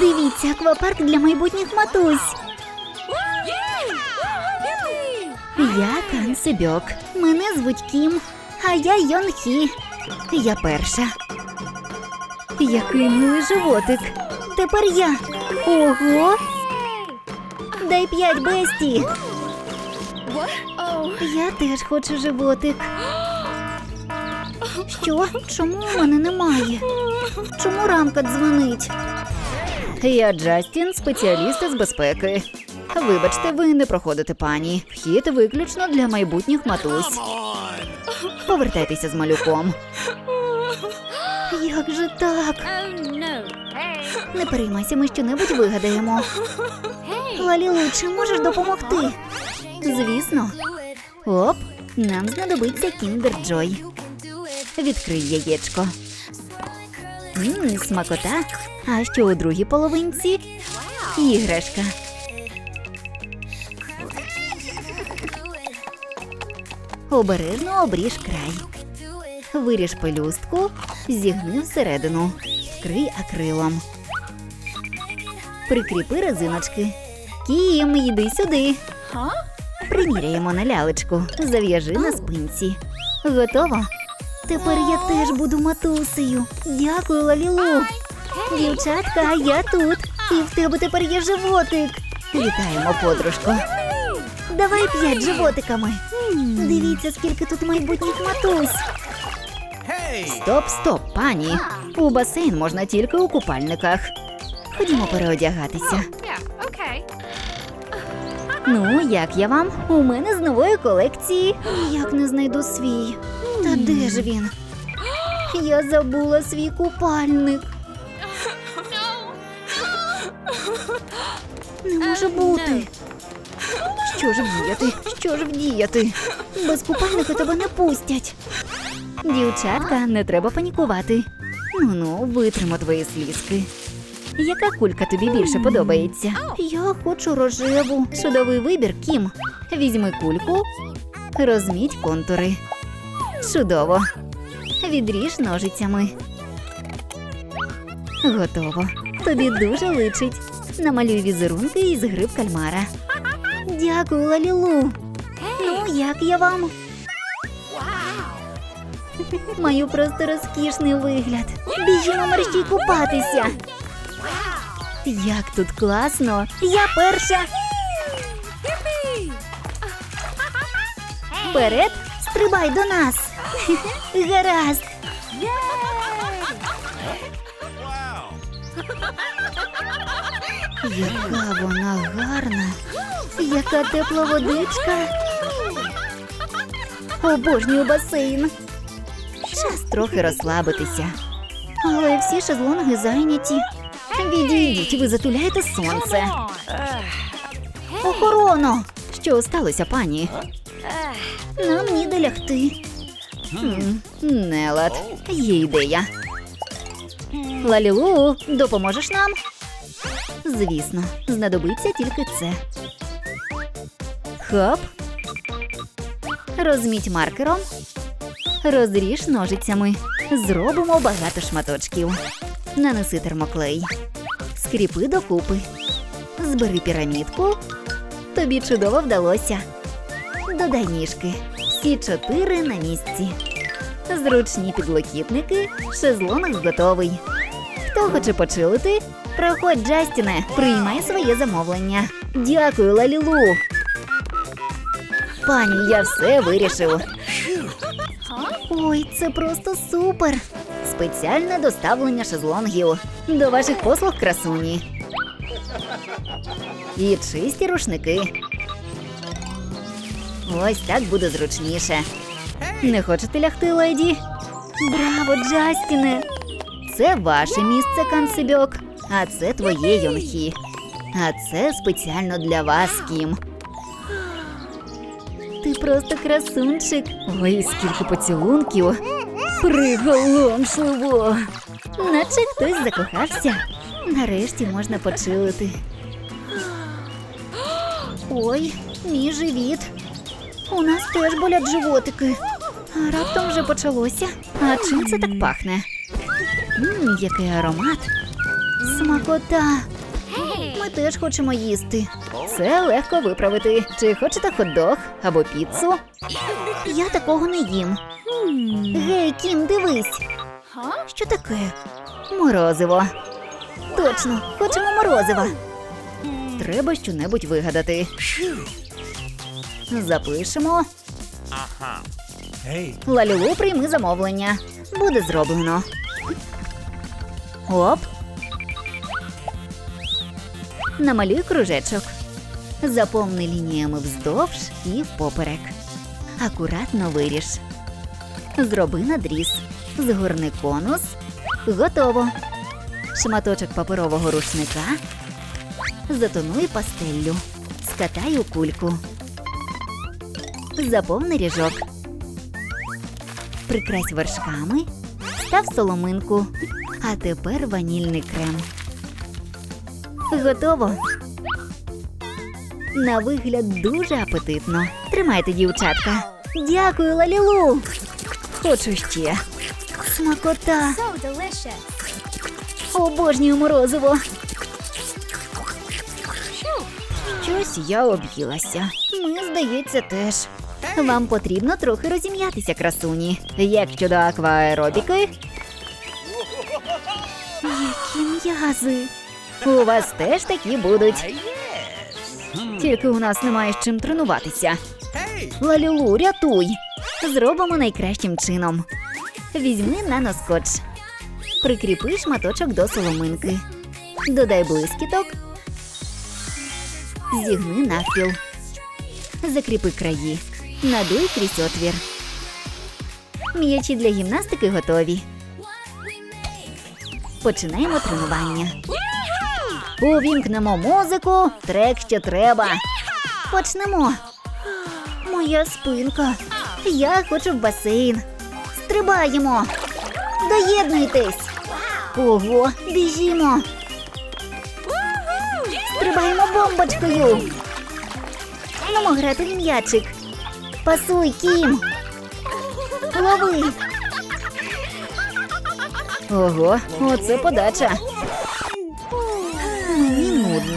Дивіться, аквапарк для майбутніх матусь. Я Кан Себьок. Мене звуть Кім, а я Йон Хі. Я перша. Який милий животик. Тепер я. Ого. Дай п'ять бесті. Я теж хочу животик. Що? Чому мене немає? Чому рамка дзвонить? Я Джастін, спеціаліст із безпеки. Вибачте, ви не проходите пані. Вхід виключно для майбутніх матусь. Повертайтеся з малюком. Як же так? Не переймайся, ми щонебудь вигадаємо. Лалілу, чи можеш допомогти? Звісно. Оп, нам знадобиться кіндер Джой. Відкрий яєчко. Мм, смакота. А що у другій половинці? Іграшка. Обережно обріж край. Виріж пелюстку, зігни всередину, вкрий акрилом. Прикріпи резиночки. Кім, йди сюди. Приміряємо на лялечку. Зав'яжи на спинці. Готово? Тепер я теж буду матусею. Дякую, Лалілу. Дівчатка, я тут. І в тебе тепер є животик. Вітаємо, подружко. Давай п'ять животиками. Дивіться, скільки тут майбутніх матусь. Стоп, стоп, пані. У басейн можна тільки у купальниках. Ходімо переодягатися. Ну, як я вам? У мене з нової колекції. Як не знайду свій. Та де ж він? Я забула свій купальник. Не може бути. Що ж вдіяти? Що ж вдіяти? Без купальника тебе не пустять. Дівчатка, не треба панікувати. Ну ну, витримо твої слізки. Яка кулька тобі більше подобається? Я хочу рожеву. Чудовий вибір, Кім. Візьми кульку, розміть контури. Чудово. Відріж ножицями. Готово. Тобі дуже личить. Намалюй візерунки із гриб кальмара. Дякую, Лалілу. Ну, як я вам? Маю просто розкішний вигляд. Біжімо мерщій купатися. Як тут класно! Я перша. Вперед, стрибай до нас. Гаразд. Яка вона гарна. Яка тепла водичка. Обожнюю басейн. Час трохи розслабитися. Але всі шезлонги зайняті. Відійдіть, ви затуляєте сонце. Охорона! Що сталося, пані? Нам ніде лягти. Нелад, є ідея. Лалілу, допоможеш нам? Звісно, знадобиться тільки це. Хоп, Розміть маркером, розріж ножицями. Зробимо багато шматочків. Нанеси термоклей. Скріпи докупи. Збери пірамідку. Тобі чудово вдалося. Додай ніжки. Всі чотири на місці. Зручні підлокітники. Шезлонг готовий. Хто хоче почилити? Проходь, Джастіне, приймай своє замовлення. Дякую, Лалілу. Пані, я все вирішив. Ой, це просто супер! Спеціальне доставлення шезлонгів. До ваших послуг красуні. І чисті рушники. Ось так буде зручніше. Не хочете лягти, леді? Браво, Джастіне! Це ваше місце, Кансибьок, а це твоє Йонхі. А це спеціально для вас, Кім. Ти просто красунчик. Ой, скільки поцілунків. Приголомшливо. Наче хтось закохався. Нарешті можна почилити. Ой, мій живіт. У нас теж болять животики. А раптом вже почалося. А чим це так пахне? Мм, який аромат. Смакота. Ми теж хочемо їсти. Це легко виправити. Чи хочете хот-дог або піцу? Я такого не їм. Гей, Кім, дивись. Що таке? Морозиво. Точно, хочемо морозива. Треба щонебудь вигадати. Запишемо. Hey. Лалілу, прийми замовлення. Буде зроблено. Оп. Намалюй кружечок. Заповни лініями вздовж і впоперек. Акуратно виріж. Зроби надріз. Згорни конус. Готово. Шматочок паперового рушника. Затонуй пастеллю. Скатай у кульку. Заповни ріжок. Прикрась вершками, став соломинку, а тепер ванільний крем. Готово. На вигляд дуже апетитно. Тримайте, дівчатка. Дякую, Лалілу. Хочу ще. Смакота. Обожнюю морозиво. Щось я об'їлася. Ми, здається, теж. Вам потрібно трохи розім'ятися, красуні. Як щодо акваеробіки? Які м'язи. У вас теж такі будуть. Тільки у нас немає з чим тренуватися. Hey. Лалілу, рятуй! Зробимо найкращим чином. Візьми наноскотч. Прикріпи шматочок до соломинки. Додай блискіток. Зігни навпіл. Закріпи краї. Надуй крізь отвір. М'ячі для гімнастики готові. Починаємо тренування. Увімкнемо музику, трек ще треба. Почнемо. Моя спинка. Я хочу в басейн. Стрибаємо. Доєднуйтесь. Ого, біжімо. Стрибаємо бомбочкою. Немо грати в м'ячик. Пасуй, Кім. Лови. Ого, оце подача.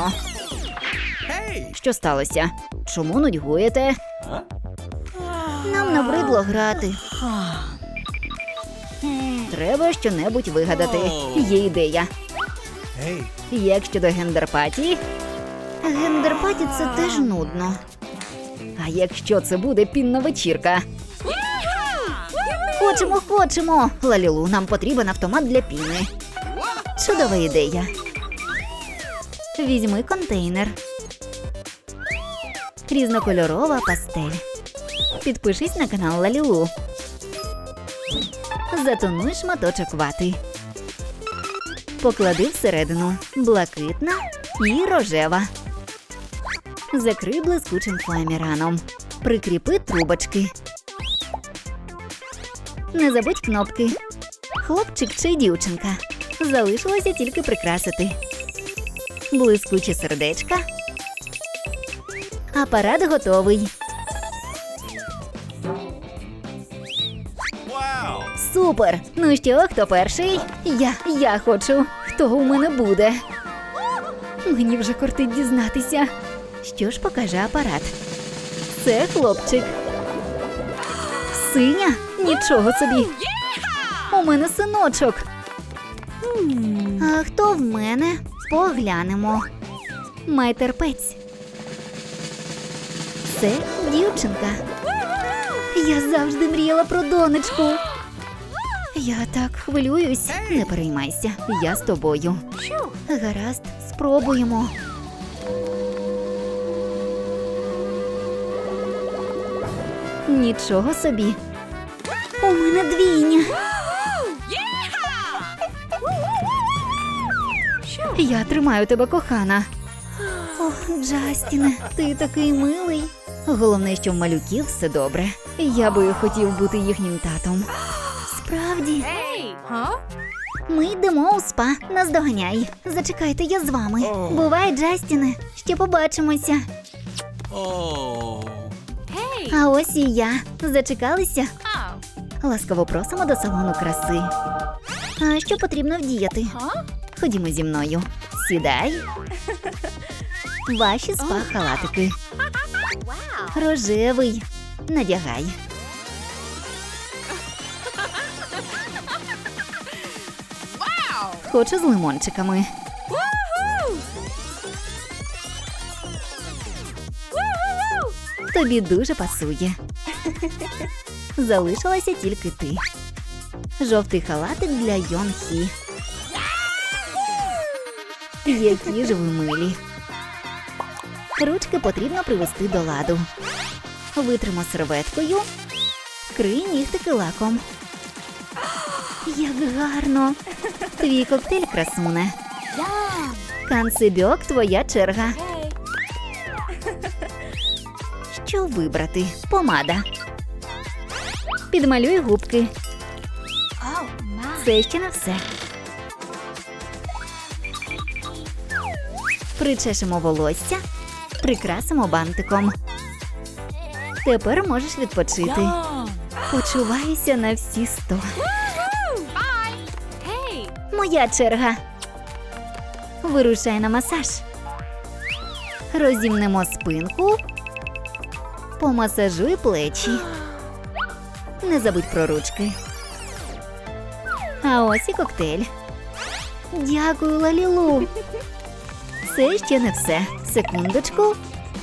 Hey. Що сталося? Чому нудьгуєте? Нам набридло грати. Треба щонебудь вигадати. Є ідея. Hey. Як щодо гендерпатії? Гендерпаті це теж нудно. А якщо це буде пінна вечірка? Хочемо, хочемо. Лалілу, нам потрібен автомат для піни. Чудова ідея. Візьми контейнер. Різнокольорова пастель. Підпишись на канал Лалілу. Затонуй шматочок вати. Поклади всередину блакитна і рожева. Закрий блискучим фоаміраном. Прикріпи трубочки. Не забудь кнопки. Хлопчик чи дівчинка. Залишилося тільки прикрасити. Блискучі сердечка. Апарат готовий. Супер! Ну що, хто перший? Я, я хочу. Хто у мене буде? Мені вже кортить дізнатися. Що ж покаже апарат? Це хлопчик. Синя? Нічого собі. У мене синочок. А хто в мене? Поглянемо. Май терпець. Це дівчинка. Я завжди мріяла про донечку. Я так хвилююсь. Не переймайся, я з тобою. Гаразд, спробуємо. Нічого собі. У мене двійня. Я тримаю тебе, кохана. Ох, Джастіне, ти такий милий. Головне, що в малюків все добре. Я би хотів бути їхнім татом. Справді. Ми йдемо у спа. Наздоганяй. Зачекайте, я з вами. Бувай, Джастіне. Ще побачимося. Oh. А ось і я. Зачекалися? Ласкаво просимо до салону краси. А що потрібно вдіяти? Ходімо зі мною. Сідай. Ваші спа-халатики. Рожевий. Надягай. Хочу з лимончиками. Тобі дуже пасує. Залишилася тільки ти. Жовтий халатик для Йонхі. Які ж ви милі. Ручки потрібно привести до ладу. Витримо серветкою. Крий нігтики лаком. Як гарно! Твій коктейль красуне. Кансибьок, твоя черга. Що вибрати? Помада. Підмалюй губки. Це ще не все. Причешемо волосся, прикрасимо бантиком. Тепер можеш відпочити. Почуваюся на всі сто. Моя черга. Вирушай на масаж. Розімнемо спинку. Помасажуй плечі. Не забудь про ручки. А ось і коктейль. Дякую, Лалілу. Це ще не все. Секундочку.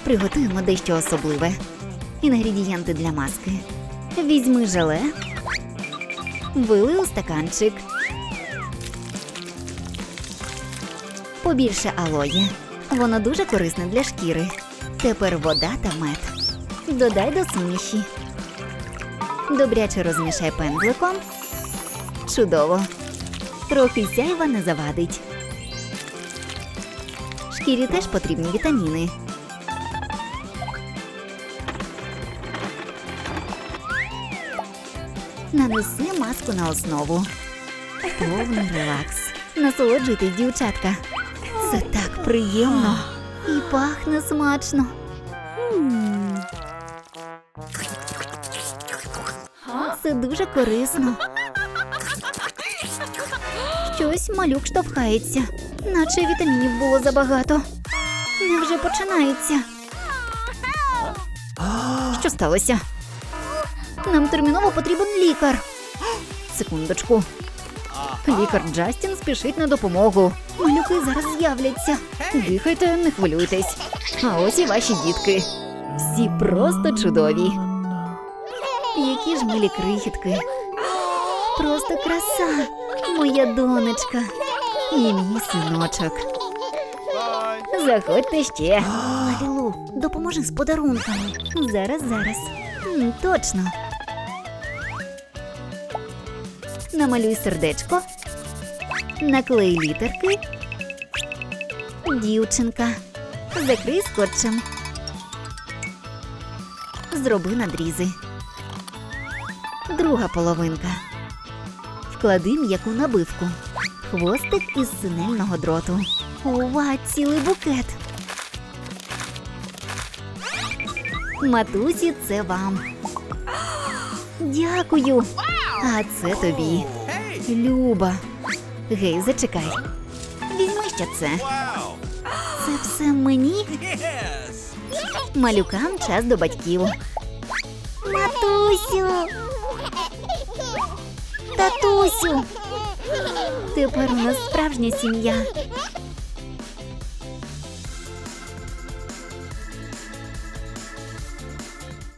Приготуємо дещо особливе. Інгредієнти для маски. Візьми желе. Вили у стаканчик. Побільше алої. Воно дуже корисне для шкіри. Тепер вода та мед. Додай до суміші. Добряче розмішай пензликом. Чудово. Трохи сяйва не завадить. Шкірі теж потрібні вітаміни. Нанеси маску на основу. Повний релакс. Насолоджуйтесь, дівчатка. Це так приємно і пахне смачно. Це дуже корисно. Щось малюк штовхається, наче вітамінів було забагато. Невже починається? Що сталося? Нам терміново потрібен лікар. Секундочку. Лікар Джастін спішить на допомогу. Малюки зараз з'являться. Дихайте, не хвилюйтесь. А ось і ваші дітки. Всі просто чудові. Які ж милі крихітки. Просто краса, моя донечка. І мій синочок. Заходьте ще. Лалілу, допоможи з подарунками. Зараз, зараз. М, Точно. Намалюй сердечко. Наклей літерки. Дівчинка. Закрий скотчем. Зроби надрізи. Друга половинка. Вклади м'яку набивку. Хвостик із синельного дроту. Ова, цілий букет. Матусі, це вам. Дякую. А це тобі. Люба. Гей, зачекай. Візьми ще це. Це все мені. Малюкам час до батьків. Матусю. Татусю. Тепер у нас справжня сім'я.